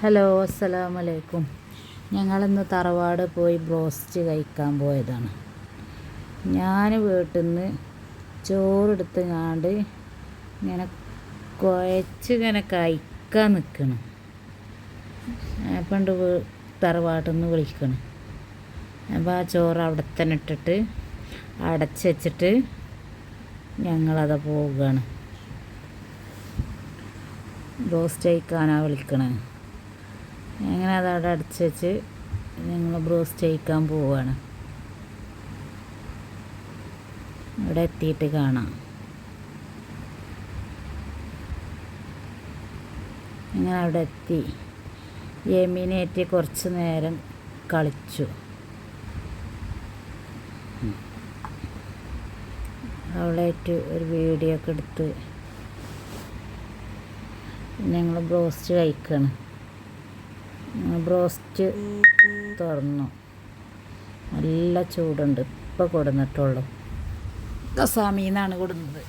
Hello അസ്സലാമലൈക്കും. ഞങ്ങളിന്ന് തറവാട് പോയി ബ്രോസ്റ്റ് കഴിക്കാൻ പോയതാണ്. ഞാൻ വീട്ടിൽ നിന്ന് ചോറെടുത്ത് കാണ്ട് ഇങ്ങനെ കുഴച്ച് ഇങ്ങനെ കഴിക്കാൻ നിൽക്കണം പണ്ട് തറവാട്ടിൽ നിന്ന് വിളിക്കണം. അപ്പോൾ ആ ചോറ് അവിടെ തന്നെ ഇട്ടിട്ട് അടച്ച് വെച്ചിട്ട് ഞങ്ങളത് പോവുകയാണ് ബ്രോസ്റ്റ് കഴിക്കാനാണ് വിളിക്കണേ. അങ്ങനെ അത് അവിടെ അടച്ച് വെച്ച് ഞങ്ങൾ ബ്രോസ്റ്റ് ചെയ്യിക്കാൻ പോവുകയാണ്. ഇവിടെ എത്തിയിട്ട് കാണാം. അങ്ങനെ അവിടെ എത്തി. യമീനേറ്റ് കുറച്ച് നേരം കളിച്ചു. അവളായിട്ട് ഒരു വീഡിയോ ഒക്കെ എടുത്ത് ഞങ്ങൾ ബ്രോസ്റ്റ് കഴിക്കണം. ബ്രോസ്റ്റ് തുറന്നു. നല്ല ചൂടുണ്ട്. ഇപ്പം കൊടുന്നിട്ടുള്ളൂ. കസാമിന്നാണ് കൊടുന്നത്.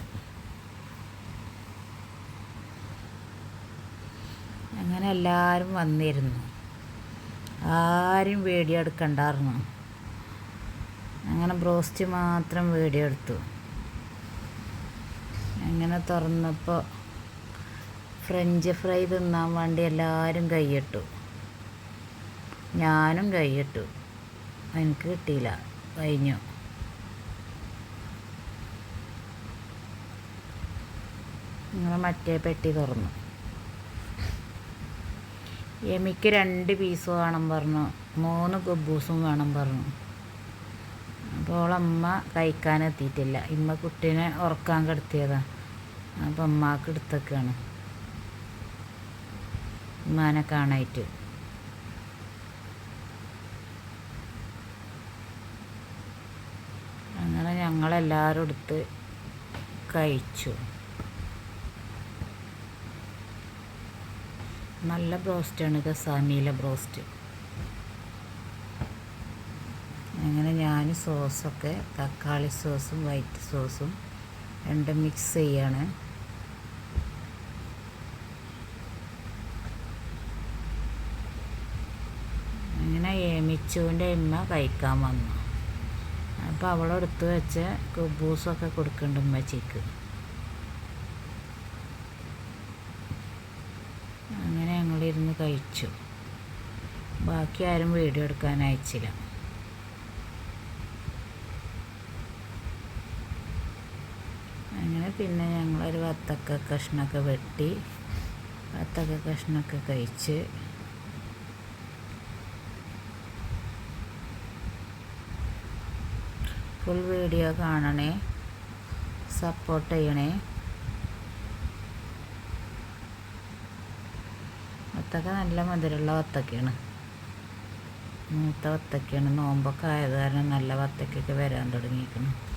അങ്ങനെ എല്ലാവരും വന്നിരുന്നു. ആരും വീഡിയോ എടുക്കണ്ടായിരുന്നു. അങ്ങനെ ബ്രോസ്റ്റ് മാത്രം വീഡിയോ എടുത്തു. അങ്ങനെ തുറന്നപ്പോൾ ഫ്രഞ്ച് ഫ്രൈ തിന്നാൻ വേണ്ടി എല്ലാവരും കൈയിട്ടു. ഞാനും കൈയിട്ടു. എനിക്ക് കിട്ടിയില്ല. കഴിഞ്ഞു. നിങ്ങൾ മറ്റേ പെട്ടി തുറന്നു. എമിക്ക് രണ്ട് പീസ് വേണം പറഞ്ഞു. മൂന്ന് കുബൂസും വേണം പറഞ്ഞു. അപ്പോൾ അമ്മ കഴിക്കാൻ എത്തിയിട്ടില്ല. ഇമ്മ കുട്ടീനെ ഉറക്കാൻ കിടത്തിയതാണ് അപ്പം അമ്മയ്ക്ക് എടുത്തൊക്കെയാണ്. ഉമ്മാനെ കാണായിട്ട് അങ്ങനെ ഞങ്ങളെല്ലാവരും എടുത്ത് കഴിച്ചു. നല്ല ബ്രോസ്റ്റാണ് കസാമിയിലെ ബ്രോസ്റ്റ്. അങ്ങനെ ഞാൻ സോസൊക്കെ തക്കാളി സോസും വൈറ്റ് സോസും രണ്ടും മിക്സ് ചെയ്യാണ്. അങ്ങനെ ഏമിച്ചുവിന്റെ ഉമ്മ കഴിക്കാൻ വന്നു. അപ്പോൾ അവളെടുത്ത് വെച്ച കുബൂസൊക്കെ കൊടുക്കുന്നുണ്ട് ഉമ്മച്ചിക്ക്. അങ്ങനെ ഞങ്ങളിരുന്ന് കഴിച്ചു. ബാക്കി ആരും വീഡിയോ എടുക്കാൻ അയച്ചില്ല. അങ്ങനെ പിന്നെ ഞങ്ങളൊരു വത്തക്ക കഷ്ണമൊക്കെ വെട്ടി വത്തക്ക കഷ്ണമൊക്കെ കഴിച്ച് ഫുൾ വീഡിയോ കാണണേ. സപ്പോർട്ട് ചെയ്യണേ. വത്തക്ക നല്ല മധുരമുള്ള വത്തക്കയാണ്. മൂത്ത വത്തക്കയാണ്. നോമ്പൊക്കെ ആയത് കാരണം നല്ല വത്തക്കൊക്കെ വരാൻ തുടങ്ങിയിരിക്കണം